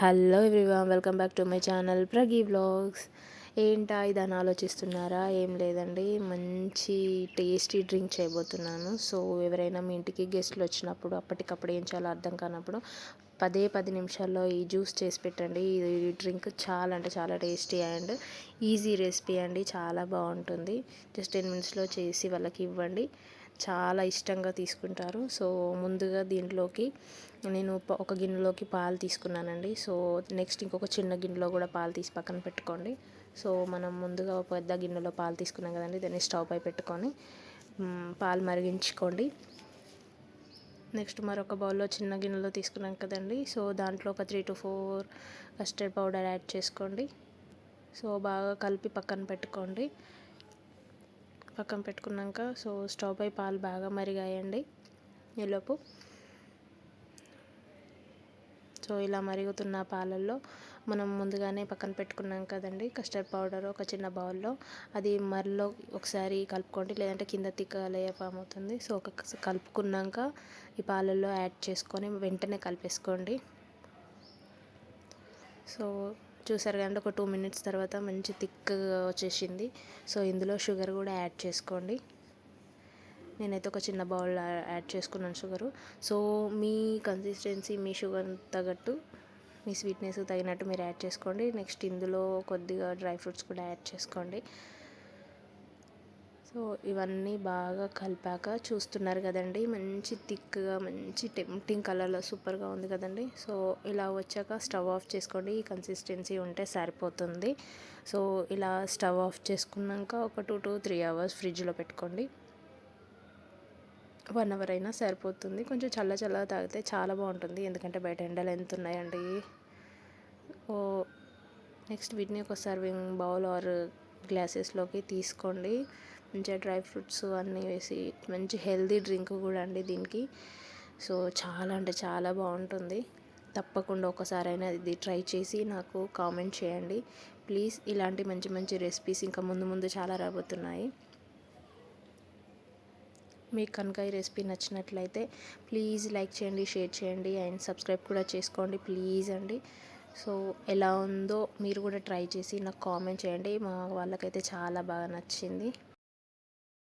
Hello everyone welcome back to my channel Pragi blogs ఏంటా ఇదని ఆలోచిస్తున్నారా? ఏం లేదండి మంచి టేస్టీ డ్రింక్ చేయబోతున్నాను. సో ఎవరైనా మీ ఇంటికి గెస్ట్లు వచ్చినప్పుడు అప్పటికప్పుడు ఏం చేయాలో అర్థం కానప్పుడు పదే పది నిమిషాల్లో ఈ జ్యూస్ చేసి పెట్టండి. ఈ డ్రింక్ చాలా అంటే చాలా టేస్టీ అండ్ ఈజీ రెసిపీ అండి. చాలా బాగుంటుంది. జస్ట్ టెన్ మినిట్స్లో చేసి వాళ్ళకి ఇవ్వండి. చాలా ఇష్టంగా తీసుకుంటారు. సో ముందుగా దీంట్లోకి నేను ఒక గిన్నెలోకి పాలు తీసుకున్నానండి. సో నెక్స్ట్ ఇంకొక చిన్న గిన్నెలో కూడా పాలు తీసి పక్కన పెట్టుకోండి. సో మనం ముందుగా ఒక పెద్ద గిన్నెలో పాలు తీసుకున్నాం కదండి దాన్ని స్టవ్ పై పెట్టుకొని పాలు మరిగించుకోండి. నెక్స్ట్ మరొక బౌల్లో చిన్న గిన్నెలో తీసుకున్నాం కదండి. సో దాంట్లో ఒక three to four custard powder add చేసుకోండి. సో బాగా కలిపి పక్కన పెట్టుకోండి. పక్కన పెట్టుకున్నాక సో స్టవ్ పై పాలు బాగా మరిగాయండి. ఈలోపు సో ఇలా మరుగుతున్న పాలల్లో మనం ముందుగానే పక్కన పెట్టుకున్నాం కదండి కస్టర్డ్ పౌడర్ ఒక చిన్న బౌల్లో. అది మరిలో ఒకసారి కలుపుకోండి లేదంటే కింద తిక్క లేయపాం అవుతుంది. సో ఒక కలుపుకున్నాక ఈ పాలల్లో యాడ్ చేసుకొని వెంటనే కలిపేసుకోండి. సో చూసారు కదండి ఒక టూ మినిట్స్ తర్వాత మంచి థిక్గా వచ్చేసింది. సో ఇందులో షుగర్ కూడా యాడ్ చేసుకోండి. నేనైతే ఒక చిన్న బౌల్ యాడ్ చేసుకున్నాను షుగరు సో మీ కన్సిస్టెన్సీ మీ షుగర్ తగ్గట్టు మీ స్వీట్నెస్ తగినట్టు మీరు యాడ్ చేసుకోండి. నెక్స్ట్ ఇందులో కొద్దిగా డ్రై ఫ్రూట్స్ కూడా యాడ్ చేసుకోండి. సో ఇవన్నీ బాగా కలిపాక చూస్తున్నారు కదండి. మంచి థిక్గా మంచి టెంప్టింగ్ కలర్లో సూపర్గా ఉంది కదండి. సో ఇలా వచ్చాక స్టవ్ ఆఫ్ చేసుకోండి. ఈ కన్సిస్టెన్సీ ఉంటే సరిపోతుంది. సో ఇలా స్టవ్ ఆఫ్ చేసుకున్నాక ఒక టూ టు త్రీ అవర్స్ ఫ్రిడ్జ్లో పెట్టుకోండి. వన్ అవర్ అయినా సరిపోతుంది. కొంచెం చల్ల చల్లగా తాగితే చాలా బాగుంటుంది. ఎందుకంటే బయట ఎండలు ఎంత ఉన్నాయండి. ఓ నెక్స్ట్ వీటిని ఒక సర్వింగ్ బౌల్ ఆర్ గ్లాసెస్లోకి తీసుకోండి. మంచిగా డ్రై ఫ్రూట్స్ అన్నీ వేసి మంచి హెల్దీ డ్రింక్ కూడా అండి దీనికి. సో చాలా అంటే చాలా బాగుంటుంది. తప్పకుండా ఒకసారైనా ఇది ట్రై చేసి నాకు కామెంట్ చేయండి. ప్లీజ్ ఇలాంటి మంచి మంచి రెసిపీస్ ఇంకా ముందు ముందు చాలా రాబోతున్నాయి. మీకు కనుక ఈ రెసిపీ నచ్చినట్లయితే ప్లీజ్ లైక్ చేయండి షేర్ చేయండి అండ్ సబ్స్క్రైబ్ కూడా చేసుకోండి ప్లీజ్ అండి. సో ఎలా ఉందో మీరు కూడా ట్రై చేసి నాకు కామెంట్ చేయండి. మా వాళ్ళకైతే చాలా బాగా నచ్చింది.